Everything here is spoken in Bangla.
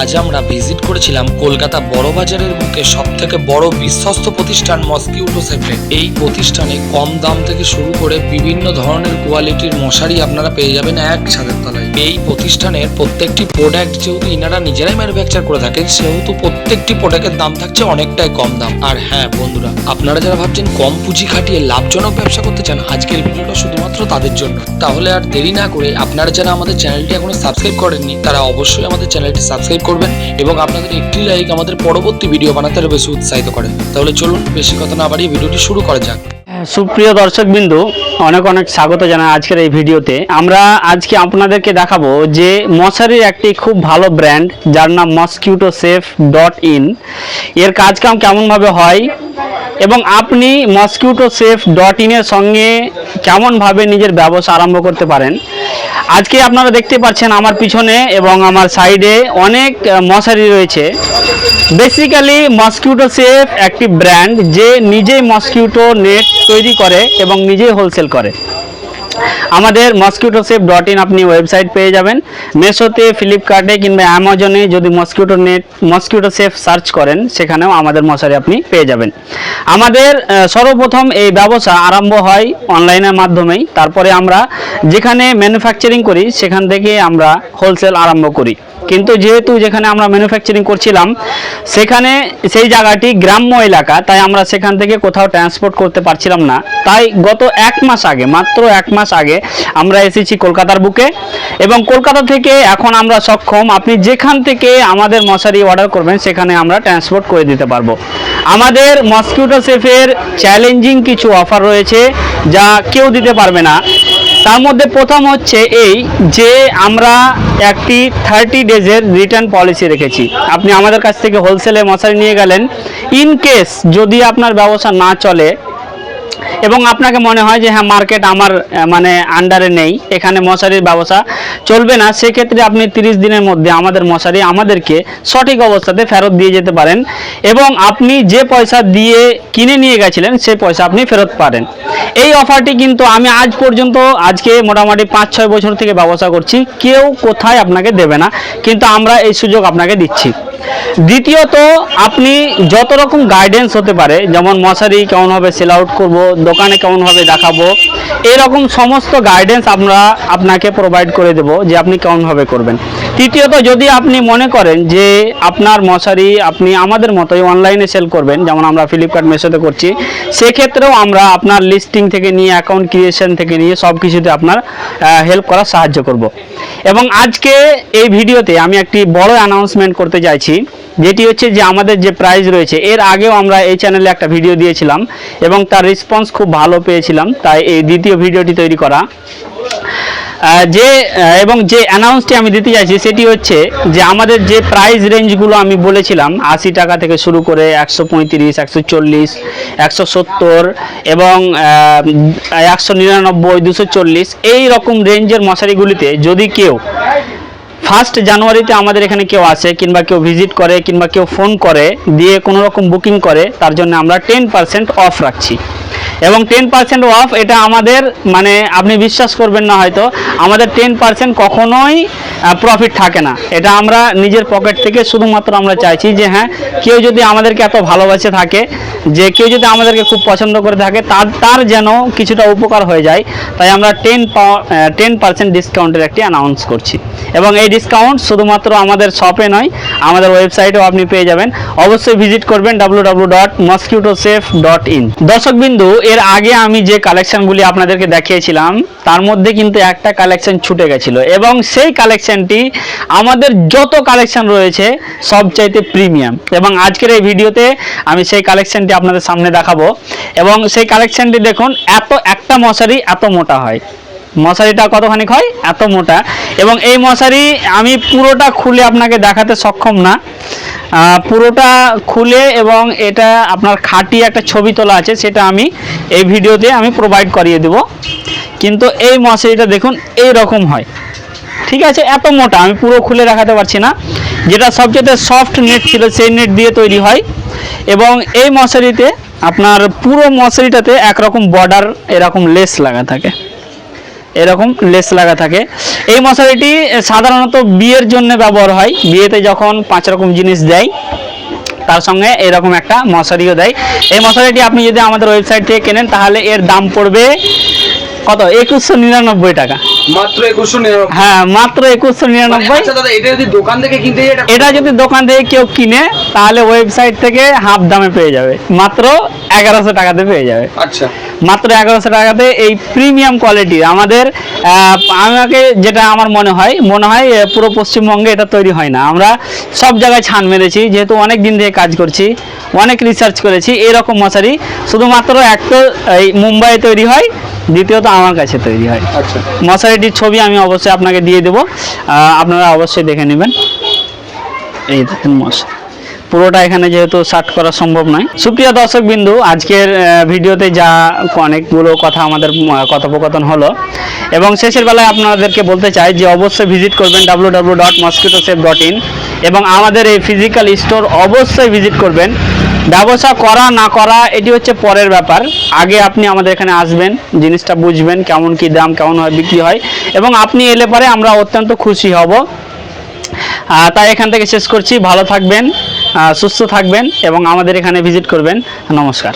আজ আমরা ভিজিট করেছিলাম কলকাতা বড় বাজারের বুকে সব থেকে বড় বিশ্বস্ত প্রতিষ্ঠান মস্কিউটো সেফে এই প্রতিষ্ঠানে কম দাম থেকে শুরু করে বিভিন্ন ধরনের কোয়ালিটির মশারি আপনারা পেয়ে যাবেন এক ছাদের তলায়। এই প্রতিষ্ঠানের প্রত্যেকটি প্রোডাক্ট যেহেতু ইনারা নিজেরাই ম্যানুফ্যাকচার করে থাকেন, সেহেতু প্রত্যেকটি প্রোডাক্টের দাম থাকছে অনেকটাই কম দাম। আর হ্যাঁ বন্ধুরা, আপনারা যারা ভাবছেন কম পুঁজি খাটিয়ে লাভজনক ব্যবসা করতে চান, আজকের শুধুমাত্র তাদের জন্য। তাহলে আর দেরি না করে আপনারা যারা আমাদের চ্যানেলটি এখনও সাবস্ক্রাইব করেননি, তারা অবশ্যই আমাদের চ্যানেলটি সাবস্ক্রাইব করবেন এবং আপনাদের একটি লাইক আমাদের পরবর্তী ভিডিও বানাতে আরও বেশি উৎসাহিত করে। তাহলে চলুন, বেশি কথা না বাড়িয়ে ভিডিওটি শুরু করা যাক। সুপ্রিয় দর্শকবিন্দু, অনেক অনেক স্বাগত জানাই আজকের এই ভিডিওতে। আমরা আজকে আপনাদেরকে দেখাবো যে মশারির একটি খুব ভালো ব্র্যান্ড যার নাম মসকিউটো সেফ ডট ইন এর কাজ কাজকাম কেমনভাবে হয়? এবং আপনি মসকিউটো সেফ ডট ইনের সঙ্গে কেমনভাবে নিজের ব্যবসা আরম্ভ করতে পারেন। আজকে আপনারা দেখতে পাচ্ছেন আমার পিছনে এবং আমার সাইডে অনেক মশারি রয়েছে। বেসিক্যালি মসকিউটো সেফ একটি ব্র্যান্ড যে নিজেই মসকিউটো নেট তৈরি করে এবং নিজেই হোলসেল করে। আমাদের মসকিউটো সেফ ডট ইন আপনি ওয়েবসাইট পেয়ে যাবেন। মেশোতে ফ্লিপকার্টে কিংবা অ্যামাজনে যদি mosquito net mosquito safe search করেন, সেখানেও আমাদের মশারি আপনি পেয়ে যাবেন। আমাদের সর্বপ্রথম এই ব্যবসা আরম্ভ হয় অনলাইনের মাধ্যমেই। তারপরে আমরা যেখানে ম্যানুফ্যাকচারিং করি, সেখান থেকে আমরা হোলসেল আরম্ভ করি। কিন্তু যেহেতু যেখানে আমরা ম্যানুফ্যাকচারিং করছিলাম, সেখানে সেই জায়গাটি গ্রাম্য এলাকা, তাই আমরা সেখান থেকে কোথাও ট্রান্সপোর্ট করতে পারছিলাম না। তাই গত এক মাস আগে, মাত্র এক মাস আগে আমরা এসেছি কলকাতার বুকে এবং কলকাতা থেকে এখন আমরা সক্ষম। আপনি যেখান থেকে আমাদের মশারি অর্ডার করবেন, সেখানে আমরা ট্রান্সপোর্ট করে দিতে পারব। আমাদের মসকিউটো সেফের চ্যালেঞ্জিং কিছু অফার রয়েছে যা কেউ দিতে পারবে না। তার মধ্যে প্রথম হচ্ছে এই যে আমরা একটি থার্টি ডেজের রিটার্ন পলিসি রেখেছি। আপনি আমাদের কাছ থেকে হোলসেলে মশারি নিয়ে গেলেন। ইন কেস যদি আপনার ব্যবসা না চলে এবং আপনাকে মনে হয় যে হ্যাঁ মার্কেট আমার মানে আন্ডারে নেই, এখানে মশারির ব্যবসা চলবে না, সেক্ষেত্রে আপনি তিরিশ দিনের মধ্যে আমাদের মশারি আমাদেরকে সঠিক অবস্থাতে ফেরত দিয়ে যেতে পারেন এবং আপনি যে পয়সা দিয়ে কিনে নিয়ে গেছিলেন সেই পয়সা আপনি ফেরত পারেন। এই অফারটি কিন্তু আমি আজ পর্যন্ত, আজকে মোটামুটি পাঁচ, ছয় বছর থেকে ব্যবসা করছি, কেউ কোথায় আপনাকে দেবে না, কিন্তু আমরা এই সুযোগ আপনাকে দিচ্ছি। দ্বিতীয়ত, আপনি যত রকম গাইডেন্স হতে পারে, যেমন মশারি কেমনভাবে সেল আউট করব, দোকানে কেমনভাবে দেখাবো, এরকম সমস্ত গাইডেন্স আমরা আপনাকে প্রোভাইড করে দেবো যে আপনি কেমনভাবে করবেন। তৃতীয়ত, যদি আপনি মনে করেন যে আপনার মশারি আপনি আমাদের মতোই অনলাইনে সেল করবেন, যেমন আমরা ফ্লিপকার্ট মেশোতে করছি, সেক্ষেত্রেও আমরা আপনার লিস্টিং থেকে নিয়ে অ্যাকাউন্ট ক্রিয়েশন থেকে নিয়ে সব কিছুতে আপনার হেল্প করার সাহায্য করব। এবং আজকে এই ভিডিওতে আমি একটি বড় অ্যানাউন্সমেন্ট করতে চাইছি। যেটি হচ্ছে যে আমাদের যে প্রাইস রয়েছে, এর আগেও আমরা এই চ্যানেলে একটা ভিডিও দিয়েছিলাম এবং তার রেসপন্স খুব ভালো পেয়েছিলাম, তাই এই দ্বিতীয় ভিডিওটি তৈরি করা। যে এবং যে অ্যানাউন্সটি আমি দিতে চাইছি, সেটি হচ্ছে যে আমাদের যে প্রাইস রেঞ্জগুলো আমি বলেছিলাম, আশি টাকা থেকে শুরু করে একশো পঁয়ত্রিশ, একশো চল্লিশ, একশো সত্তর এবং একশো নিরানব্বই, দুশো চল্লিশ, এই রকম রেঞ্জের মশারিগুলিতে যদি কেউ ফার্স্ট জানুয়ারিতে আমাদের এখানে কেউ আসে কিংবা কেউ ভিজিট করে কিংবা কেউ ফোন করে, দিয়ে কোনো রকম বুকিং করে, তার জন্য আমরা টেন পার্সেন্ট অফ রাখছি। এবং টেন পার্সেন্ট অফ এটা আমাদের মানে আপনি বিশ্বাস করবেন না হয়তো, আমাদের টেন পার্সেন্ট কখনোই প্রফিট থাকে না। এটা আমরা নিজের পকেট থেকে শুধুমাত্র আমরা চাইছি যে হ্যাঁ কেউ যদি আমাদেরকে এত ভালোবাসে থাকে, যে কেউ যদি আমাদেরকে খুব পছন্দ করে থাকে, তার তার যেন কিছুটা উপকার হয়ে যায়, তাই আমরা টেন টেন পার্সেন্ট ডিসকাউন্টের একটি অ্যানাউন্স করছি। এবং এই ডিসকাউন্ট শুধুমাত্র আমাদের শপে নয়, আমাদের ওয়েবসাইটেও আপনি পেয়ে যাবেন। অবশ্যই ভিজিট করবেন W W dot mosquito safe dot in দর্শকবিন্দু এর আগে আমি যে কালেকশনগুলি আপনাদেরকে দেখিয়েছিলাম, তার মধ্যে কিন্তু একটা কালেকশন ছুটে গেছিল এবং সেই কালেকশনটি আমাদের যত কালেকশন রয়েছে, সবচাইতে প্রিমিয়াম এবং আজকের এই ভিডিওতে আমি সেই কালেকশনটি আপনাদের সামনে দেখাবো। এবং সেই কালেকশনটি দেখুন, এত একটা মশারি এত মোটা হয়। মশারিটা কতখানি হয় এত মোটা। এবং এই মশারি আমি পুরোটা খুলে আপনাকে দেখাতে সক্ষম না। পুরোটা খুলে এবং এটা আপনার খাঁটি একটা ছবি তোলা আছে, সেটা আমি এই ভিডিওতে আমি প্রোভাইড করিয়ে দেব। কিন্তু এই মশারিটা দেখুন এই রকম হয়। ঠিক আছে? এত মোটা, আমি পুরো খুলে দেখাতে পারছি না। যেটা সবচেয়ে সফট নেট ছিল, সেই নেট দিয়ে তৈরি হয়। এবং এই মশারিতে আপনার পুরো মশারিটাতে একরকম বর্ডার এরকম লেস লাগা থাকে। এরকম লেস লাগা থাকে। এই মশারিটি সাধারণত বিয়ের জন্য ব্যবহার হয়। বিয়েতে যখন পাঁচ রকম জিনিস দেয়, তার সঙ্গে এরকম একটা মশারিও দেয়। এই মশারিটি আপনি যদি আমাদের ওয়েবসাইট থেকে কেনেন, তাহলে এর দাম পড়বে কত? একুশশো নিরানব্বই টাকা। মাত্র একুশশো হ্যাঁ মাত্র একুশশো নিরানব্বই। আচ্ছা এটা যদি দোকান থেকে কিনতে এটা যদি দোকান থেকে কেউ কিনে তাহলে ওয়েবসাইট থেকে হাফ দামে পেয়ে যাবে। মাত্র এগারোশো টাকাতে পেয়ে যাবে। আচ্ছা। মাত্র এগারোশো টাকাতে এই প্রিমিয়াম কোয়ালিটি আমাদের আমাকে যেটা আমার মনে হয় মনে হয় পুরো পশ্চিমবঙ্গে এটা তৈরি হয় না। আমরা সব জায়গায় ছান মেরেছি যেহেতু অনেক দিন থেকে কাজ করছি অনেক রিসার্চ করেছি এরকম মশারি। শুধুমাত্র এক তো এই মুম্বাইয়ে তৈরি হয় দ্বিতীয়ত আমার কাছে তৈরি হয়। আচ্ছা। মশারিটির ছবি আমি অবশ্যই আপনাকে দিয়ে দেবো। আপনারা অবশ্যই দেখে নেবেন। এই দেখেন মশা। পুরোটা এখানে যেহেতু শার্ট করা সম্ভব নয়। সুপ্রিয় দর্শক বিন্দু আজকের ভিডিওতে যা অনেকগুলো কথা আমাদের কথোপকথন হলো এবং শেষের বেলায় আপনাদেরকে বলতে চাই যে অবশ্যই ভিজিট করবেন W W dot mosquito safe dot in এবং আমাদের এই ফিজিক্যাল স্টোর অবশ্যই ভিজিট করবেন। ব্যবসা করা, না করা, এটি হচ্ছে পরের ব্যাপার। আগে আপনি আমাদের এখানে আসবেন, জিনিসটা বুঝবেন কেমন কি দাম, কেমন হয়, বিক্রি হয়। এবং আপনি এলে পরে আমরা অত্যন্ত খুশি হব। তাই এখান থেকে শেষ করছি। ভালো থাকবেন সুস্থ থাকবেন এবং আমাদের এখানে ভিজিট করবেন। নমস্কার।